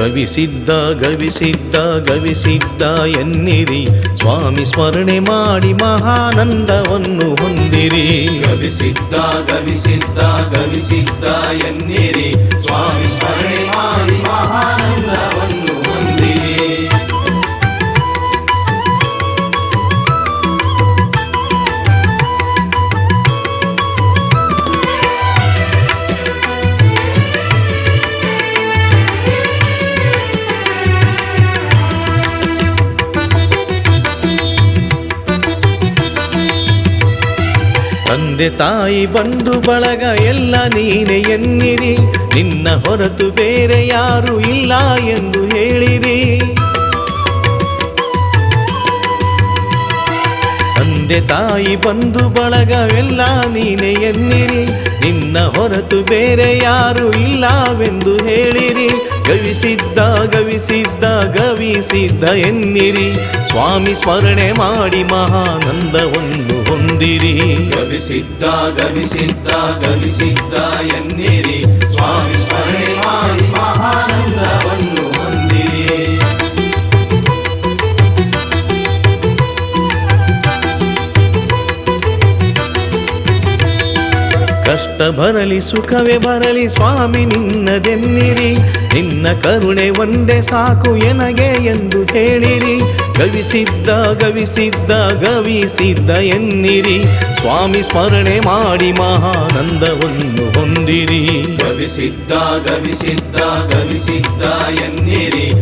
ಗವಿಸಿದ್ದ ಗವಿಸಿದ್ದ ಗವಿಸಿದ್ದ ಎನ್ನಿರಿ. ಸ್ವಾಮಿ ಸ್ಮರಣೆ ಮಾಡಿ ಮಹಾನಂದವನ್ನು ಹೊಂದಿರಿ. ಗವಿಸಿದ್ದ ಗವಿಸಿದ್ದ ಗವಿಸಿದ್ದ ಎನ್ನಿರಿ. ಸ್ವಾಮಿ ಸ್ಮರಣೆ ಮಾಡಿ ಮಹಾನಂದವನ್ನು ತಂದೆ ತಾಯಿ ಬಂಧು ಬಳಗ ಎಲ್ಲ ನೀನೆ ಎನ್ನಿರಿ. ನಿನ್ನ ಹೊರತು ಬೇರೆ ಯಾರು ಇಲ್ಲ ಎಂದು ಹೇಳಿರಿ. ತಂದೆ ತಾಯಿ ಬಂಧು ಎಲ್ಲ ನೀನೆ ಎನ್ನಿರಿ. ನಿನ್ನ ಹೊರತು ಬೇರೆ ಯಾರು ಇಲ್ಲವೆಂದು ಹೇಳಿರಿ. ಗವಿಸಿದ್ದ ಗವಿಸಿದ್ದ ಗವಿಸಿದ್ದ ಎನ್ನಿರಿ. ಸ್ವಾಮಿ ಸ್ಮರಣೆ ಮಾಡಿ ಮಹಾನಂದವನ್ನು ಹೊಂದಿರಿ ಗವಿಸಿದ್ದ ಗವಿಸಿದ್ದ ಗವಿಸಿದ್ದ ಎನ್ನಿರಿ ಸ್ವಾಮಿ ಸ್ಮರಣೆ ಕಷ್ಟ ಬರಲಿ, ಸುಖವೇ ಬರಲಿ, ಸ್ವಾಮಿ ನಿನ್ನದೆನ್ನಿರಿ. ನಿನ್ನ ಕರುಣೆ ಒಂದೇ ಸಾಕು ಎನಗೆ ಎಂದು ಹೇಳಿರಿ. ಗವಿಸಿದ್ದ ಗವಿಸಿದ್ದ ಗವಿಸಿದ್ದ ಎನ್ನಿರಿ. ಸ್ವಾಮಿ ಸ್ಮರಣೆ ಮಾಡಿ ಮಹಾನಂದವನ್ನು ಹೊಂದಿರಿ. ಗವಿಸಿದ್ದ ಗವಿಸಿದ್ದ ಗವಿಸಿದ್ದ ಎನ್ನಿರಿ.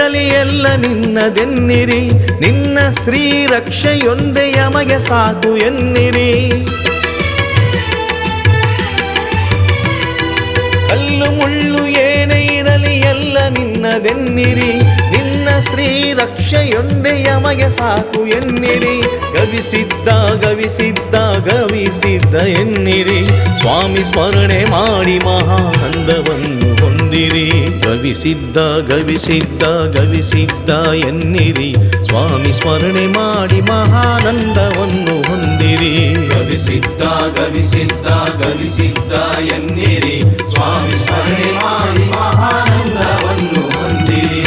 ಇರಲಿ ಎಲ್ಲ ನಿನ್ನದೆನ್ನಿರಿ. ನಿನ್ನ ಶ್ರೀ ರಕ್ಷೆಯೊಂದೇ ಯಮಗೆ ಸಾಕು ಎನ್ನಿರಿ. ಕಲ್ಲು ಮುಳ್ಳು ಏನೇ ಇರಲಿ ಎಲ್ಲ ನಿನ್ನದೆನ್ನಿರಿ. ನಿನ್ನ ಶ್ರೀ ರಕ್ಷೆಯೊಂದೇ ಯಮಗೆ ಸಾಕು ಎನ್ನಿರಿ. ಗವಿಸಿದ್ದ ಗವಿಸಿದ್ದ ಗವಿಸಿದ್ದ ಎನ್ನಿರಿ. ಸ್ವಾಮಿ ಸ್ಮರಣೆ ಮಾಡಿ ಮಹಾನಂದವನ್ನು ಗವಿಸಿದ್ದ ಗವಿಸಿದ್ದ ಗವಿಸಿದ್ದ ಎನ್ನಿರಿ ಸ್ವಾಮಿ ಸ್ಮರಣೆ ಮಾಡಿ ಮಹಾನಂದವನ್ನು ಹೊಂದಿರಿ ಗವಿಸಿದ್ದ ಗವಿಸಿದ್ದ ಗವಿಸಿದ್ದ ಎನ್ನಿರಿ ಸ್ವಾಮಿ ಸ್ಮರಣೆ ಮಾಡಿ ಮಹಾನಂದವನ್ನು ಹೊಂದಿರಿ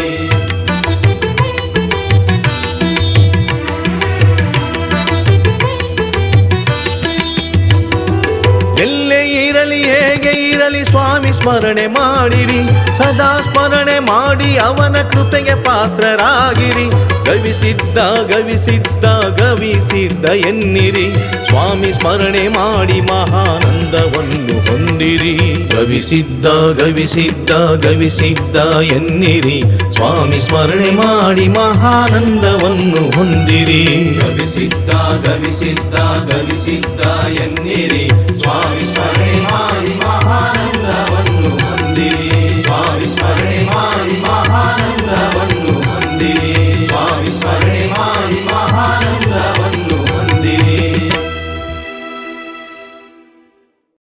ಎಲ್ಲೇ ಇರಲಿ ಹೇಗೆ ಇರಲಿ ಸ್ವಾಮಿ ಸ್ಮರಣೆ ಮಾಡಿರಿ. ಸದಾ ಸ್ಮರಣೆ ಮಾಡಿ ಅವನ ಕೃಪೆಗೆ ಪಾತ್ರರಾಗಿರಿ. ಗವಿಸಿದ್ದ ಗವಿಸಿದ್ದ ಗವಿಸಿದ್ದ ಎನ್ನಿರಿ. ಸ್ವಾಮಿ ಸ್ಮರಣೆ ಮಾಡಿ ಮಹಾನಂದವನ್ನು ಹೊಂದಿರಿ. ಗವಿಸಿದ್ದ ಗವಿಸಿದ್ದ ಗವಿಸಿದ್ದ ಎನ್ನಿರಿ. ಸ್ವಾಮಿ ಸ್ಮರಣೆ ಮಾಡಿ ಮಹಾನಂದವನ್ನು ಹೊಂದಿರಿ. ಗವಿಸಿದ್ದ ಗವಿಸಿದ್ದ ಗವಿಸಿದ್ದ ಎನ್ನಿರಿ. ಸ್ವಾಮಿ ಸ್ಮರಣೆ